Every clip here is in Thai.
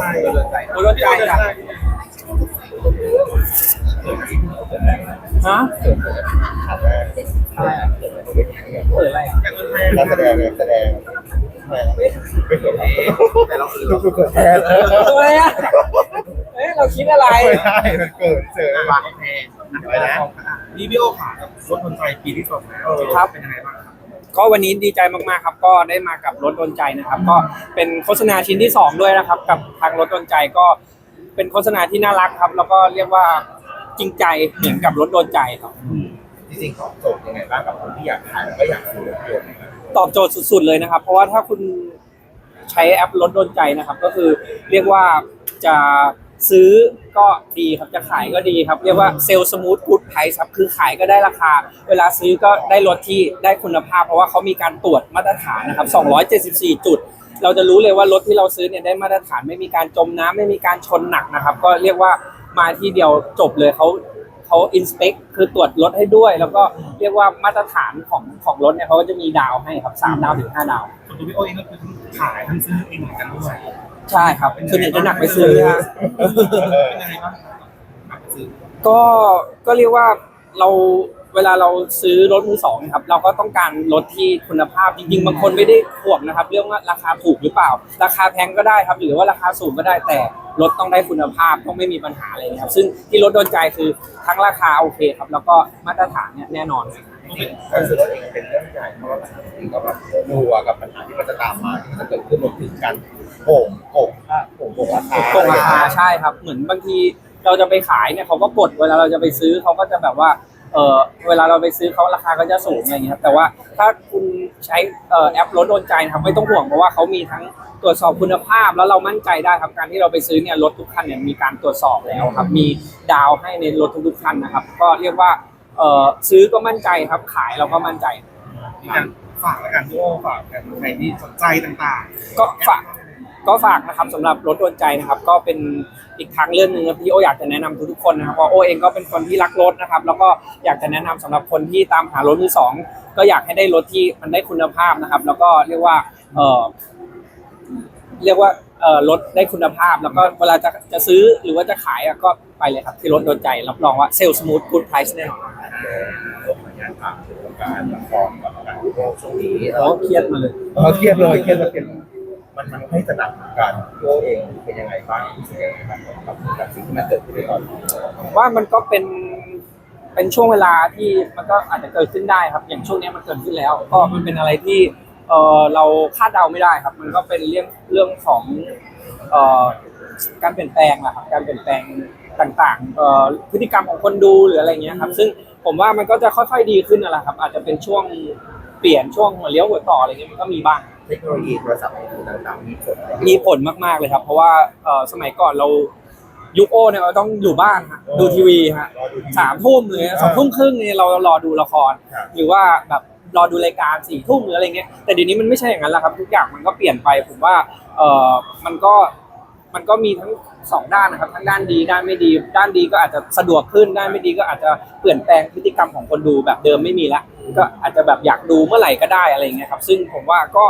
ใจรถโดนใจจ้ะฮะเปิดอะไรอะนักแสดงนักแสดงไม่เกิดแต่เราคือเกิดแทนอะไรอะเอ๊ะเราคิดอะไรไม่ได้มันเกิดเจอวาแพงไปนะรีวิวค่ะกับรถคนใจปีที่สองแล้วครับเป็นยังไงบ้าง ก็วันนี้ดีใจมากๆครับ ก็ได้มากับรถโดนใจนะครับ ก็เป็นโฆษณาชิ้นที่สองด้วยนะครับ กับทางรถโดนใจก็เป็นโฆษณาที่น่ารักครับ แล้วก็เรียกว่าจริงใจเหมือนกับรถโดนใจครับ จริงๆของโจทย์ยังไงบ้างกับคนที่อยากขายแล้วก็อยากซื้อรถยนต์นะครับตอบโจทย์สุด ๆเลยนะครับ เพราะว่าถ้าคุณใช้แอปรถโดนใจนะครับ ก็คือเรียกว่าจะ ซื้อก็ดีครับจะขายก็ดีครับ เรียกว่าเซลล์สมูทกูดไพรส์ครับคือขายก็ได้ราคา เวลาซื้อก็ได้รถที่ได้คุณภาพ เพราะว่าเขามีการตรวจมาตรฐานนะครับ 274 จุด เราจะรู้เลยว่ารถที่เราซื้อเนี่ยได้มาตรฐานไม่มีการจมน้ำไม่มีการชนหนักนะครับ ก็เรียกว่ามาที่เดียวจบเลยเขาเขาอินสเปคคือตรวจรถให้ด้วย แล้วก็เรียกว่ามาตรฐานของของรถเนี่ยเขาก็จะมีดาวให้ครับสามดาวถึงห้าดาวตัวพี่โอเองก็คือทั้งขายทั้งซื้อเองเหมือนกันด้วย ใช่ครับส่วนใหญ่จะหนักไปซื้อฮะเป็นยังไงบ้างครับหนักไปซื้อก็ก็เรียกว่าเราเวลาเราซื้อรถมือสองนะครับ เราก็ต้องการรถที่คุณภาพจริงๆบางคนไม่ได้ห่วงนะครับ เรื่องว่าราคาถูกหรือเปล่า ราคาแพงก็ได้ครับ หรือว่าราคาสูงก็ได้แต่รถต้องได้คุณภาพต้องไม่มีปัญหาอะไรเลยครับ ซึ่งที่รถโดนใจคือทั้งราคาโอเคครับ แล้วก็มาตรฐานเนี่ยแน่นอนกา รซื้อรถเองเป็นเรื่องใหญ่เพราะว่าถึงกับแบบกลัวกับปัญหาที่มันจะตามมาที่มันจะเกิดขึ้นรวมถึงการโกงโกงค่าโกงโกงราคาตรงราคาใช่ครับ เหมือนบางทีเราจะไปขายเนี่ยเขาก็กดเวลาเราจะไปซื้อเขาก็จะแบบว่าเออเวลาเราไปซื้อเขาราคาก็จะสูงอะไรอย่างเงี้ยครับแต่ว่าถ้าคุณใช้เอ่อแอปรถโดนใจนะครับไม่ต้องห่วงเพราะว่าเขามีทั้งตรวจสอบคุณภาพแล้วเรามั่นใจได้ครับการที่เราไปซื้อเนี่ยรถทุกคันเนี่ยมีการตรวจสอบแล้วครับ มีดาวให้ในรถทุกๆคันนะครับ ก็เรียกว่า เออซื้อก็มั่นใจครับขายเราก็มั่นใจ มีการฝากแล้วกันพี่โอฝากกันใครที่สนใจต่างๆก็ฝากก็ฝากนะครับสำหรับรถโดนใจนะครับ ก็เป็นอีกทางเรื่องหนึ่งนะที่โออยากจะแนะนำทุกๆคนนะครับเพราะโอเองก็เป็นคนที่รักรถนะครับ แล้วก็อยากจะแนะนำสำหรับคนที่ตามหารถมือสองก็อยากให้ได้รถที่มันได้คุณภาพนะครับ แล้วก็เรียกว่าเออเรียกว่าเออรถได้คุณภาพ แล้วก็เวลาจะจะซื้อหรือว่าจะขายอะก็ไปเลยครับที่รถโดนใจรับรองว่าเซลล์สมูทกูดไพรส์แน่นอน รถมันยานผ่านวงการละครกับการโลกช่วงนี้เราเครียดมาเลยเออเครียดเลยเครียดเลยเครียดเลยมันมันให้ตระหนักการโยเองเป็นยังไงบ้างรู้สึกยังไงบ้างกับกับสิ่งที่มันเกิดขึ้นในตอนนี้ว่ามันก็เป็นเป็นช่วงเวลาที่มันก็อาจจะเกิดขึ้นได้ครับ อย่างช่วงนี้มันเกิดขึ้นแล้ว ก็มันเป็นอะไรที่เออเราคาดเดาไม่ได้ครับ มันก็เป็นเรื่องเรื่องของเอ่อการเปลี่ยนแปลงแหละครับการเปลี่ยนแปลงต่างๆเอ่อพฤติกรรมของคนดูหรืออะไรเงี้ยครับ ซึ่ง ผมว่ามันก็จะค่อยๆดีขึ้นนั่นแหละครับ อาจจะเป็นช่วงเปลี่ยนช่วงหัวเลี้ยวหัวต่ออะไรเงี้ยมันก็มีบ้าง เทคโนโลยีโทรศัพท์มือถือต่างๆมีผลไหมมีผลมากๆเลยครับ เพราะว่าเอ่อสมัยก่อนเรายุคโอเนี่ยเราต้องอยู่บ้านฮะดูทีวีฮะรอดูทีวี สามทุ่มเลยสองทุ่มครึ่งเนี่ยเรารอดูละคร ครับ หรือว่าแบบรอดูรายการสี่ทุ่มหรืออะไรเงี้ยแต่เดี๋ยวนี้มันไม่ใช่อย่างนั้นแล้วครับ ทุกอย่างมันก็เปลี่ยนไปผมว่าเออมันก็ มันก็มีทั้งสองด้านนะครับ ทั้งด้านดีด้านไม่ดี ด้านดีก็อาจจะสะดวกขึ้นด้านไม่ดีก็อาจจะเปลี่ยนแปลงพฤติกรรมของคนดูแบบเดิมไม่มีละก็อาจจะแบบอยากดูเมื่อไหร่ก็ได้อะไรเงี้ยครับ ซึ่งผมว่าก็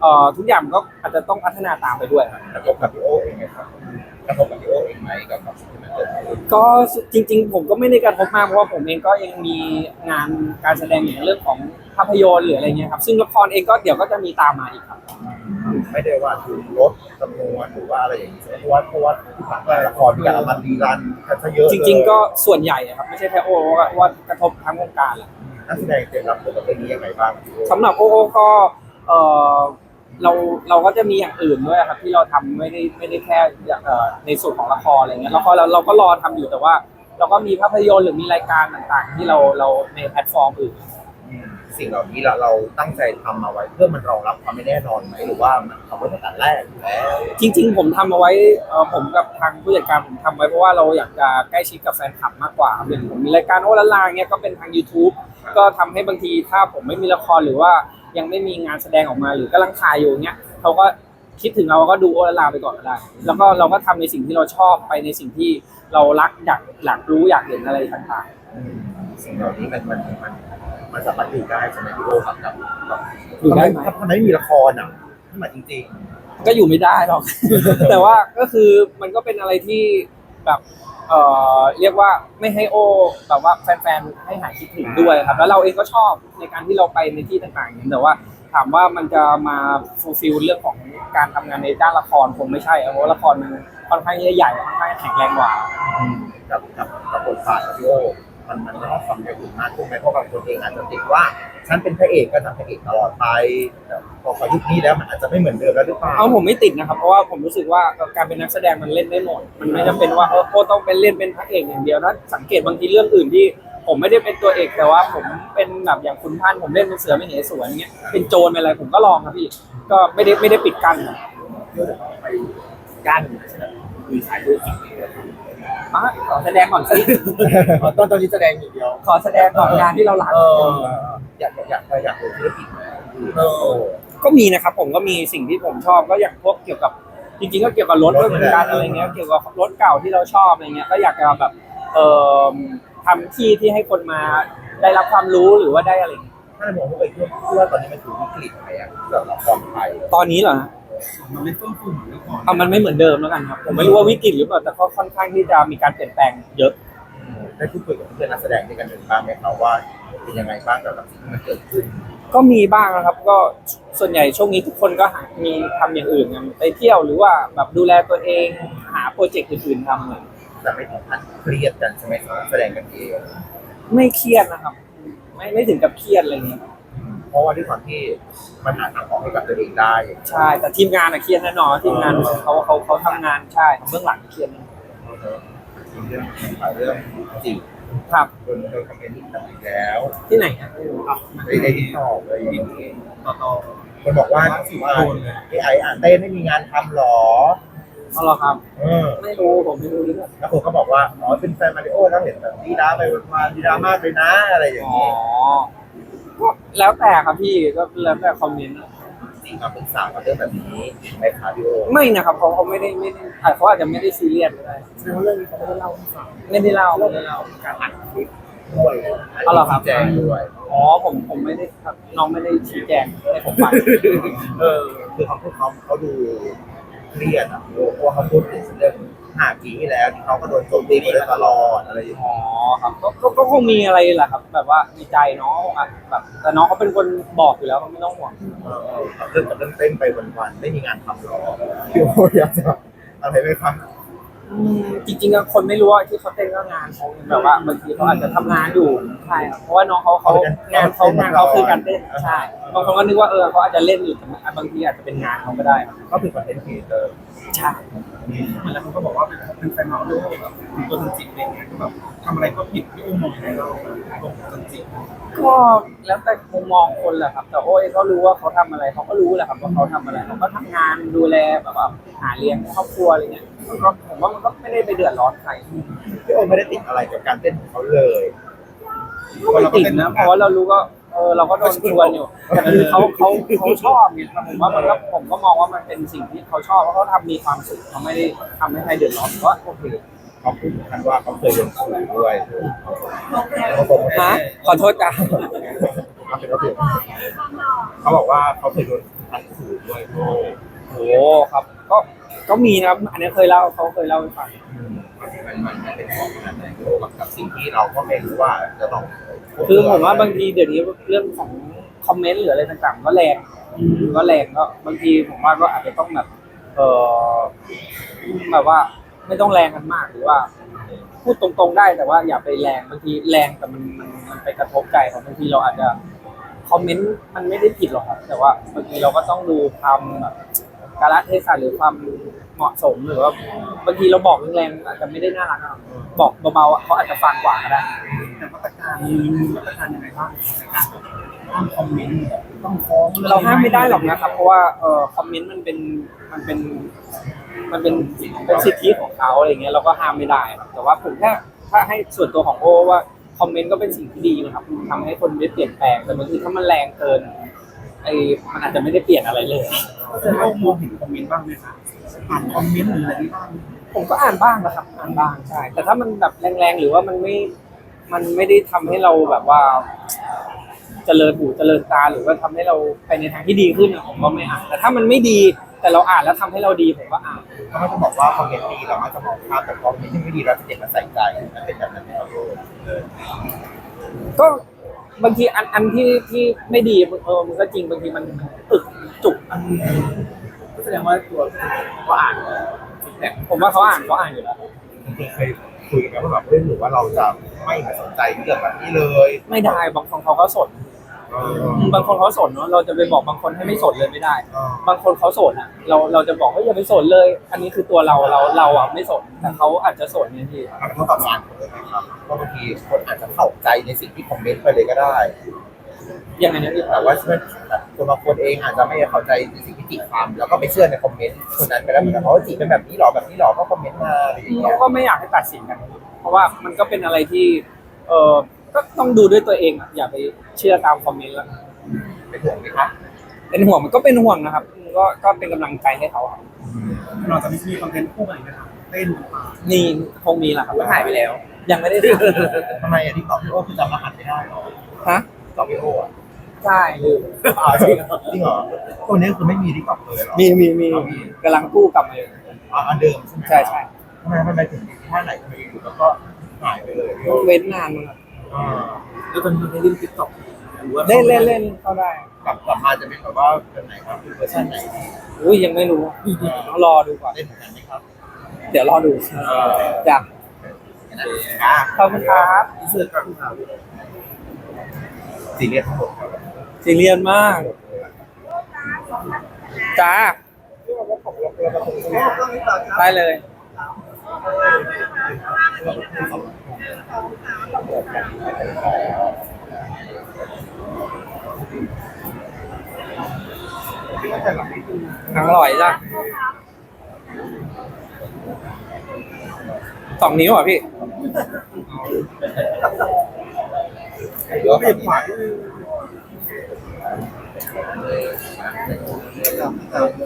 เอ่อทุกอย่างมันก็อาจจะต้องพัฒนาตามไปด้วยครับ กระทบกับพี่โอเองไงครับ กระทบกับพี่โอเองไหมกับกับสิ่งที่มันเกิดขึ้นก็จริง ๆ ผมก็ไม่ได้กระทบมากเพราะว่าผมเองก็ยังมีงานการแสดงอย่างเรื่องของภาพยนตร์หรืออะไรเงี้ยครับซึ่งละครเองก็เดี๋ยวก็จะมีตามมาอีกครับ ไม่ได้ว่าถูกลดจำนวนหรือว่าอะไรอย่างนี้เพราะว่าเพราะว่าที่ผ่านมาละครมีการเอามาดีรันกันซะเยอะจริง ๆ ก็ส่วนใหญ่อะครับไม่ใช่แค่โอโอว่าว่ากระทบทั้งวงการแหละนักแสดงเตรียมรับมือกับเรื่องนี้ยังไงบ้างพี่โอ สำหรับโอโอก็เออ เราเราก็จะมีอย่างอื่นด้วยครับที่เราทำไม่ได้ไม่ได้แค่เอ่อในส่วนของละครอะไรเงี้ยละครเราเราก็รอทำอยู่แต่ว่า เราก็มีภาพยนตร์หรือมีรายการต่างๆ ที่เราเราในแพลตฟอร์มอื่นอืมสิ่งเหล่านี้เราเราตั้งใจทำมาไว้เพื่อมันรองรับความไม่แน่นอนไหมหรือว่ามันทำไว้ตั้งแต่แรกอยู่แล้วจริง ๆ ผมทำเอาไว้เอ่อผมกับทางผู้จัดการผมทำไว้เพราะว่าเราอยากจะใกล้ชิดกับแฟนคลับมากกว่าครับอย่างผมมีรายการโอละลาเงี้ยก็เป็นทาง YouTube ก็ทำให้บางทีถ้าผมไม่มีละครหรือว่า ยังไม่มีงานแสดงออกมาหรือกำลังถ่ายอยู่เงี้ยเขาก็คิดถึงเราก็ดูโอละลาไปก่อนก็ได้ แล้วก็เราก็ทำในสิ่งที่เราชอบไปในสิ่งที่เรารักอยากอยากรู้อยากเห็นอะไรต่างอืมสิ่งเหล่านี้มันมันมันมันสามารถอยู่ได้ใช่ไหมพี่โอครับกับบอยู่ได้ไหมถ้าทำไมไม่มีละครอะถ้ามาจริงๆ ก็อยู่ไม่ได้หรอก แต่ว่าก็คือมันก็เป็นอะไรที่แบบ เอ่อเรียกว่าไม่ให้โอแบบว่าแฟนๆให้หายคิดถึงด้วยครับ แล้วเราเองก็ชอบในการที่เราไปในที่ต่างๆอย่างนี้แต่ว่าถามว่ามันจะมาฟูลฟิลเรื่องของการทำงานในด้านละครคงไม่ใช่เพราะว่าละครมันค่อนข้างใหญ่ค่อนข้างแข็งแรงกว่า กับกับกับบทบาทของพี่โอ มันมันต้องความอย่างอื่นมากขึ้นไหมเพราะบางคนเองอาจจะติดว่าฉันเป็นพระเอกก็ทำพระเอกตลอดไปแต่พอเขายุคนี้แล้วมันอาจจะไม่เหมือนเดิมแล้วหรือเปล่าเอาผมไม่ติดนะครับเพราะว่าผมรู้สึกว่าการเป็นนักแสดงมันเล่นได้หมดมันไม่จำเป็นว่าเออโอ้ต้องเป็นเล่นเป็นพระเอกอย่างเดียวนะสังเกตบางทีเรื่องอื่นที่ผมไม่ได้เป็นตัวเอกแต่ว่าผมเป็นแบบอย่างคุณพันผมเล่นเป็นเสือเป็นเหสวนเงี้ยเป็นโจรเป็นอะไรผมก็ลองครับพี่ก็ไม่ได้ไม่ได้ปิดกั้นไปกั้นใช่ไหมคุยสายธุรกิจ อะขอแสดงก่อนสิ ตอนตอนนี้แสดงอย่างเดียวขอแสดงก่อนงานที่เรารักเอออยากอยากอยากรู้ธุรกิจไหมเออก็มีนะครับผมก็มีสิ่งที่ผมชอบก็อย่างพวกเกี่ยวกับจริงๆก็เกี่ยวกับรถด้วยเหมือนกันอะไรเงี้ยเกี่ยวกับรถเก่าที่เราชอบอะไรเงี้ยก็อยากจะแบบเอ่อทำที่ที่ให้คนมาได้รับความรู้หรือว่าได้อะไรเงี้ยถ้าในมองว่าไปเพื่อเพื่อตอนนี้มันถูกวิกฤตไหมอะสำหรับความไทยตอนนี้เหรอฮะ มันไม่เฟื่องฟูเหมือนเมื่อก่อนเอามันไม่เหมือนเดิมแล้วกันครับ ผมไม่รู้ว่าวิกฤตหรือเปล่าแต่ก็ค่อนข้างที่จะมีการเปลี่ยนแปลงเยอะ ได้พูดคุยกับเพื่อนนักแสดงด้วยกันหนึ่งบ้างไหมครับว่าเป็นยังไงบ้างกับสิ่งที่มันเกิดขึ้นก็มีบ้างนะครับ ก็ส่วนใหญ่ช่วงนี้ทุกคนก็หามีทำอย่างอื่นกันไปเที่ยวหรือว่าแบบดูแลตัวเองหาโปรเจกต์อื่นๆทำเลยแต่ไม่ถึงขั้นเครียดกันใช่ไหมสำหรับแสดงกันเองไม่เครียดนะครับ ไม่ไม่ถึงกับเครียดอะไรเงี้ย เพราะว่าด้วยความที่มันหาทางออกให้กับตัวเองได้ ใช่ แต่ทีมงานอะเครียดแน่นอนทีมงานเขาเขาเขาทำงานใช่เบื้องหลังเครียดแน่นอนเรื่องเรื่องจริงครับคนโดนคอมเมนต์อีกแล้วที่ไหนอะในในที่ตอบเลยอย่างนี้ต่อต่อคนบอกว่าว่าไอไออ่านเต้ไม่มีงานทำหรอเอาเหรอครับเออไม่รู้ผมไม่รู้เรื่องแล้วคนก็บอกว่าอ๋อเป็นแฟนมาริโอแล้วเห็นแบบดีดาไปมาดีดามากเลยนะอะไรอย่างอ๋อนี้ ก็แล้วแต่ครับพี่ก็แล้วแต่คอมเมนต์อะจริงมาปรึกษากับเรื่องแบบนี้ไหมครับพี่โอไม่นะครับเขาเขาไม่ได้ไม่ได้อาจเขาอาจจะไม่ได้ซีเรียสก็ได้แสดงว่าเรื่องนี้เขาไม่ได้เล่าให้ฟังไม่ได้เล่าไม่ได้เล่าการอัดคลิปด้วยอ๋อเหรอครับแจ้งด้วยอ๋อผมผมไม่ได้ครับน้องไม่ได้ชี้แจงให้ผมฟังเออคือเขาพูดเขาเขาดูเครียดอะเพราะว่าเขาพูดถึงเรื่อง ห้าปีที่แล้วที่เขาก็โดนโจมตีมาโดยตลอดอะไรอย่างเงี้ย อ๋อครับก็ก็ก็คงมีอะไรแหละครับ แบบว่าในใจน้องอะแบบแต่น้องเขาเป็นคนบอกอยู่แล้วเขาไม่ต้องห่วง เออเออเรื่องกับเรื่องเต้นไปวันๆไม่มีงานทำหรอพี่โออยากจะอะไรไหมครับ อืมจริงๆอะคนไม่รู้ว่าที่เขาเต้นก็งานเขาแบบว่าบางทีเขาอาจจะทำงานอยู่ใช่ครับเพราะว่าน้องเขาเขางานเขางานเขาคือการเต้นใช่บางคนก็นึกว่าเออเขาอาจจะเล่นอยู่แต่บางทีอาจจะเป็นงานเขาก็ได้ครับก็คือคอนเทนต์ครีเอเตอร์ใช่ แล้วเขาก็บอกว่าเป็นแฟนเราด้วยแบบเป็นตัวจริงๆอะไรเงี้ยก็แบบทำอะไรก็ผิดพี่อุ้มมองยังไงเราตัวจริงก็แล้วแต่มุมมองคนแหละครับ แต่โอ้ยเขารู้ว่าเขาทำอะไรเขาก็รู้แหละครับว่าเขาทำอะไรเขาก็ทำงานดูแลแบบว่าหาเลี้ยงครอบครัวอะไรเงี้ย ก็ผมว่ามันก็ไม่ได้ไปเดือดร้อนใครพี่โอไม่ได้ติดอะไรกับการเต้นของเขาเลยก็ไม่ติดนะเพราะว่าเรารู้ก็เออเราก็โดนชวนอยู่แต่คือเขาเขาเขาชอบไงผมว่ามันก็ผมก็มองว่ามันเป็นสิ่งที่เขาชอบเพราะเขาทำมีความสุขเขาไม่ได้ทำให้ใครเดือดร้อนก็โอเคเขาพูดถึงขั้นว่าเขาเคยโดนขู่ด้วยเขาบอกว่าฮะขอโทษจ้ะเขาเป็นระเบียบเขาบอกว่าเขาเคยโดนทันขู่ด้วยโอ้โอ้ครับก็ ก็มีนะครับ อันนี้เคยเล่าเขาเคยเล่าให้ฟังมันมันมันเป็นของขนาดไหนโอ้กับกับสิ่งที่เราก็ไม่รู้ว่าจะต้องคือผมว่าบางทีเดี๋ยวนี้เรื่องของคอมเมนต์หรืออะไรต่างๆ ก็แรงก็แรงก็บางทีผมว่าก็อาจจะต้องแบบเออแบบว่าไม่ต้องแรงกันมากหรือว่า พูดตรงๆได้แต่ว่าอย่าไปแรงบางทีแรงแต่มันมันมันไปกระทบใจเขาบางทีเราอาจจะคอมเมนต์มันไม่ได้ผิดหรอกครับ แต่ว่าบางทีเราก็ต้องดูความแบบ กาลเทศะหรือความเหมาะสมหรือว่าบางทีเราบอกแรงๆอาจจะไม่ได้น่ารักอะบอกเบาๆอะเขาอาจจะฟังกว่าก็ได้แต่มาตรการมีมาตรการยังไงบ้างในการห้ามคอมเมนต์ต้องฟ้องเราห้ามไม่ได้หรอกนะครับ เพราะว่าเอ่อคอมเมนต์มันเป็นมันเป็น มันเป็นเป็นสิทธิของเขาอะไรเงี้ยเราก็ห้ามไม่ได้ครับแต่ว่าผมแค่ถ้าให้ส่วนตัวของโอว่าคอมเมนต์ก็เป็นสิ่งที่ดีนะครับมันทำให้คนได้เปลี่ยนแปลงแต่บางทีถ้ามันแรงเกิน ไอ้มันอาจจะไม่ได้เปลี่ยนอะไรเลยคุณโอ้มองเห็นคอมเมนต์บ้างไหมคะอ่านคอมเมนต์หรืออะไรนี้บ้าง ผมก็อ่านบ้างนะครับ อ่านบ้างใช่ แต่ถ้ามันแบบแรงๆ หรือว่ามันไม่ มันไม่ได้ทำให้เราแบบว่า เจริญหูเจริญตาหรือว่าทำให้เราไปในทางที่ดีขึ้นอะผมก็ไม่อ่าน แต่ถ้ามันไม่ดีแต่เราอ่านแล้วทำให้เราดีผมก็อ่านก็ไม่จะบอกว่าคอมเมนต์ดีเราอาจจะมองข้ามแต่คอมเมนต์ที่ไม่ดีเราจะเก็บมาใส่ใจมันเป็นแบบนั้นไหมครับก็ บางทีอันอันที่ที่ไม่ดีเออมันก็จริงบางทีมันอึกจุกก็แสดงว่าตัวก็อ่านฟีดแบ็กผมว่าเขาอ่านเขาอ่านอยู่แล้วจริงๆเคยคุยกันว่าแบบเรื่องหรือว่าเราจะไม่มาสนใจเรื่องแบบนี้เลย ไม่ได้บางคนเขาก็สนเอออืม บางคนเขาสนเนาะเราจะไปบอกบางคนให้ไม่สนเลยไม่ได้เออบางคนเขาสนอะ เราเราจะบอกว่าอย่าไปสนเลย อันนี้คือตัวเราเราเราอะไม่สนแต่เขาอาจจะสนเนี่ยพี่มันก็ตอบงานผมเลยนะครับว่าบางทีคนอาจจะเข้าใจในสิ่งที่คอมเมนต์ไปเลยก็ได้ยังไงนะพี่แต่ว่าเชื่อแบบคนบางคนเองอาจจะไม่เข้าใจในสิ่งที่จีความแล้วก็ไปเชื่อในคอมเมนต์คนนั้นไปแล้วเหมือนกันเพราะว่าจีเป็นแบบนี้หรอแบบนี้หรอก็คอมเมนต์มาอะไรอย่างเงี้เรายก็ไม่อยากให้ตัดสินกัน เพราะว่ามันก็เป็นอะไรที่เออ ก็ต้องดูด้วยตัวเองอะอย่าไปเชื่อตามคอมเมนต์แล้วเป็นห่วงไหมครับเป็นห่วงมันก็เป็นห่วงนะครับก็ก็เป็นกำลังใจให้เขาครับเราจะมีคอนเทนต์คู่ใหม่นะครับเต้นต่างนี่คงมีแหละครับๆหายไปแล้ว ยังไม่ได้ททำไมอะที่ตอบพี่โอ้คือจำรหัสไม่ได้หรอำฮะตอบพี่โอ้อะใช่ลืมอ๋อจริงเหรอจริงเหรอตัวนี้คือไม่มีที่ตอบเลยเหรอ มีมีมีกำลังกู้กลับมาอยู่อ๋ออันเดิมใช่ไหมใช่ใช่ทำไมทำไมถึงมีท่าไหนทำไมอยู่แล้วก็หายไปเลยพี่โอ้เว้นนานมาก อ่าแล้วตอนนี้เราได้เล่นติ๊กต็อกหรือว่าเล่นเล่นเล่นเข้าได้กลับกลับมาจะเป็นแบบว่าเป็นไหนครับเป็นเวอร์ชันไหนอุ้ยยังไม่รู้ต้องรอดูก่อนเล่นเหมือนกันไหมครับ เดี๋ยวรอดูจ้ะอ่าขอบคุณครับเสื้อกันครับซีเรียสทั้งหมดครับซีเรียสมาก จ้าได้เลย หนังอร่อยจ้ะสองนิ้วเหรอะพี่เดี๋ยวเปลี่ยนขวาเ